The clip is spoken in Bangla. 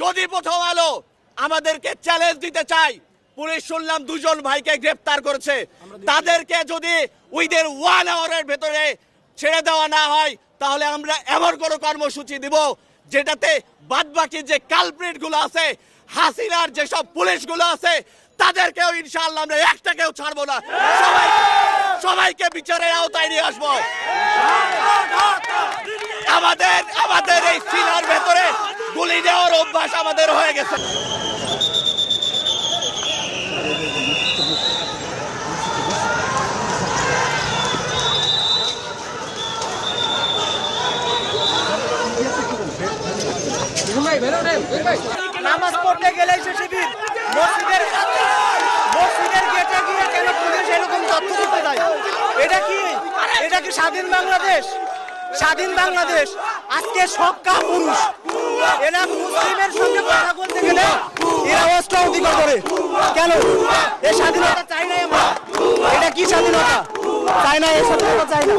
যদি প্রথম আলো আমাদেরকে চ্যালেঞ্জ দিতে চাই পুলিশ শুনলাম দুজন ভাইকে গ্রেফতার করেছে। তাদেরকে যদি উইদের ওয়ান আওয়ারের ভেতরে ছেড়ে দেওয়া না হয়, তাহলে আমরা এমন কোনো কর্মসূচি দিব যেটাতে বাদবাকি যে কালপ্রিটগুলো আছে, হাসিনার যেসব পুলিশগুলো আছে, তাদেরকেও ইনশাআল্লাহ আমরা একটাকেও ছাড়বো না। সবাই সবাইকে বিচারে আওতায় নিয়ে আসব। আমাদের আমাদের এই সিনার ভেতরে গুলি দেওয়ার অভ্যাস আমাদের হয়ে গেছে। নামাজ পড়তে গেলে সে শিবির মসজিদের মসজিদের গেটে গিয়ে কেন পুলিশ এরকম তথ্য দিতে যায়? এটা কি? এটা কি স্বাধীন বাংলাদেশ? স্বাধীন বাংলাদেশ। আজকে সক্কা পুরুষ। এরা মুসলিমের সঙ্গে কথা বলতে গেলে এরা অস্ত্র অধিকার করে। কেন? এই স্বাধীনতা চাই না এটা কি স্বাধীনতা? চাই না এই স্বাধীনতা চাই না।